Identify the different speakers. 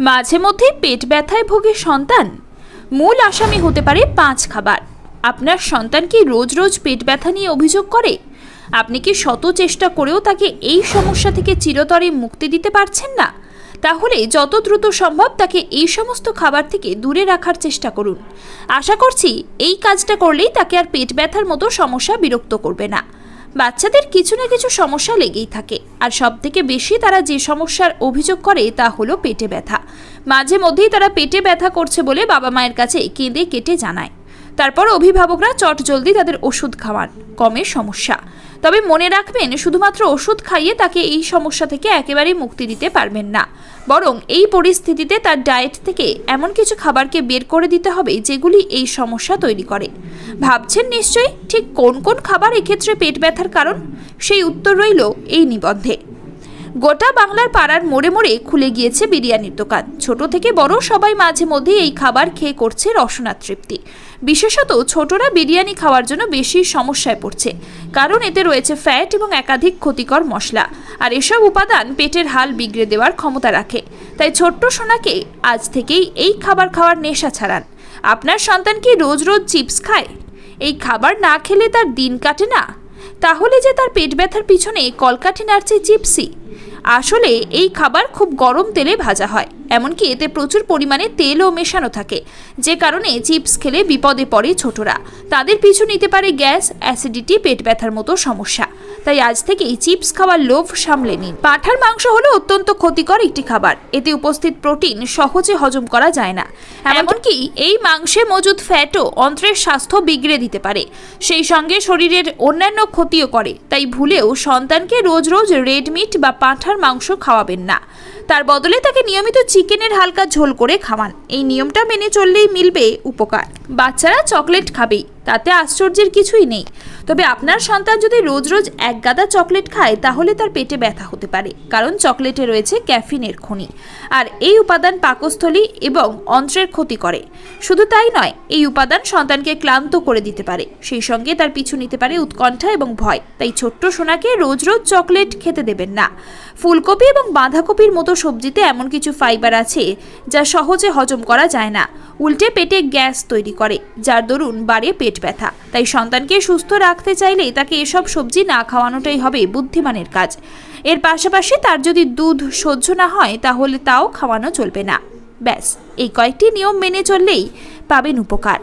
Speaker 1: মাঝে মধ্যে পেট ব্যথায় ভোগে সন্তান। মূল আসামি হতে পারে পাঁচ খাবার। আপনার সন্তান কি রোজ রোজ পেট ব্যথা নিয়ে অভিযোগ করে? আপনি কি শত চেষ্টা করেও তাকে এই সমস্যা থেকে চিরতরে মুক্তি দিতে পারছেন না? তাহলে যত দ্রুত সম্ভব তাকে এই সমস্ত খাবার থেকে দূরে রাখার চেষ্টা করুন। আশা করছি এই কাজটা করলেই তাকে আর পেট ব্যথার মতো সমস্যা বিরক্ত করবে না। বাচ্চাদের কিছু না কিছু সমস্যা লেগেই থাকে। আর সব থেকে বেশি তারা যে সমস্যার অভিযোগ করে তা হলো পেটে ব্যথা। মাঝে মধ্যেই তারা পেটে ব্যথা করছে বলে বাবা মায়ের কাছে কেঁদে কেটে জানায়। তারপর অভিভাবকরা চট জলদি তাদের ওষুধ খাওয়ান। কমে সমস্যা। তবে মনে রাখবেন, শুধুমাত্র ওষুধ খাইয়ে তাকে এই সমস্যা থেকে একেবারেই মুক্তি দিতে পারবেন না। বরং এই পরিস্থিতিতে তার ডায়েট থেকে এমন কিছু খাবারকে বের করে দিতে হবে যেগুলি এই সমস্যা তৈরি করে। ভাবছেন নিশ্চয়ই? ঠিক কোন কোন খাবার এক্ষেত্রে পেট ব্যথার কারণ? সেই উত্তর রইল এই নিবন্ধে। গোটা বাংলার পাড়ার মোড়ে মোড়ে খুলে গিয়েছে বিরিয়ানির দোকান। ছোট থেকে বড় সবাই মাঝে মধ্যে এই খাবার খেয়ে করছে রসনা তৃপ্তি। বিশেষত ছোটরা বিরিয়ানি খাওয়ার জন্য বেশি সমস্যায় পড়ছে। কারণ এতে রয়েছে ফ্যাট এবং একাধিক ক্ষতিকর মশলা। আর এসব উপাদান পেটের হাল বিগড়ে দেওয়ার ক্ষমতা রাখে। তাই ছোট্ট সোনাকে আজ থেকেই এই খাবার খাওয়ার নেশা ছাড়ান। আপনার সন্তান কি রোজ রোজ চিপস খায়? এই খাবার না খেলে তার দিন কাটে না? তাহলে যে তার পেট ব্যথার পিছনে কলকাঠি নাড়ছে চিপসি? আসলে এই খাবার খুব গরম তেলে ভাজা হয়, এমনকি এতে প্রচুর পরিমাণে তেলও মেশানো থাকে, যে কারণে চিপস খেলে বিপদে পড়ে ছোটরা। তাদের পিছু নিতে পারে গ্যাস, অ্যাসিডিটি, পেট ব্যথার মতো সমস্যা। তাই আজ থেকেই চিপস খাওয়ার লোভ সামলে নিন। পাঠার মাংস হলো অত্যন্ত ক্ষতিকর একটি খাবার। এতে উপস্থিত প্রোটিন সহজে হজম করা যায় না। এমনকি এই মাংসে মজুদ ফ্যাটও অন্ত্রের স্বাস্থ্য বিগড়ে দিতে পারে। সেই সঙ্গে শরীরের অন্যান্য ক্ষতিও করে। তাই ভুলেও সন্তানকে রোজ রোজ রেড মিট বা পাঁঠার মাংস খাওয়াবেন না। তার বদলে তাকে নিয়মিত চিকেনের হালকা ঝোল করে খাওয়ান। এই নিয়মটা মেনে চললেই মিলবে উপকার। বাচ্চারা চকলেট খাবেই। তাতে আশ্চর্যের কিছুই নেই। তবে আপনার সন্তান যদি রোজ রোজ এক গাদা চকলেট খায়, তাহলে তার পেটে ব্যথা হতে পারে, কারণ চকলেটে রয়েছে ক্যাফিনের খনি। আর এই উপাদান পাকস্থলী এবং অন্ত্রের ক্ষতি করে। শুধু তাই নয়, এই উপাদান সন্তানকে ক্লান্ত করে দিতে পারে। সেই সঙ্গে তার পিছু নিতে পারে উৎকণ্ঠা এবং ভয়। তাই ছোট্ট সোনাকে রোজ রোজ চকলেট খেতে দেবেন না। ফুলকপি এবং বাঁধাকপির মতো সবজিতে এমন কিছু ফাইবার আছে যা সহজে হজম করা যায় না। উল্টে পেটে গ্যাস তৈরি করে, যার দরুন বাড়ে পেট ব্যথা। তাই সন্তানকে সুস্থ রাখতে চাইলে তাকে এসব সবজি না খাওয়ানোটাই হবে বুদ্ধিমানের কাজ। এর পাশাপাশি তার যদি দুধ সহ্য না হয়, তাহলে তাও খাওয়ানো চলবে না। ব্যাস, এই কয়েকটি নিয়ম মেনে চললেই পাবেন উপকার।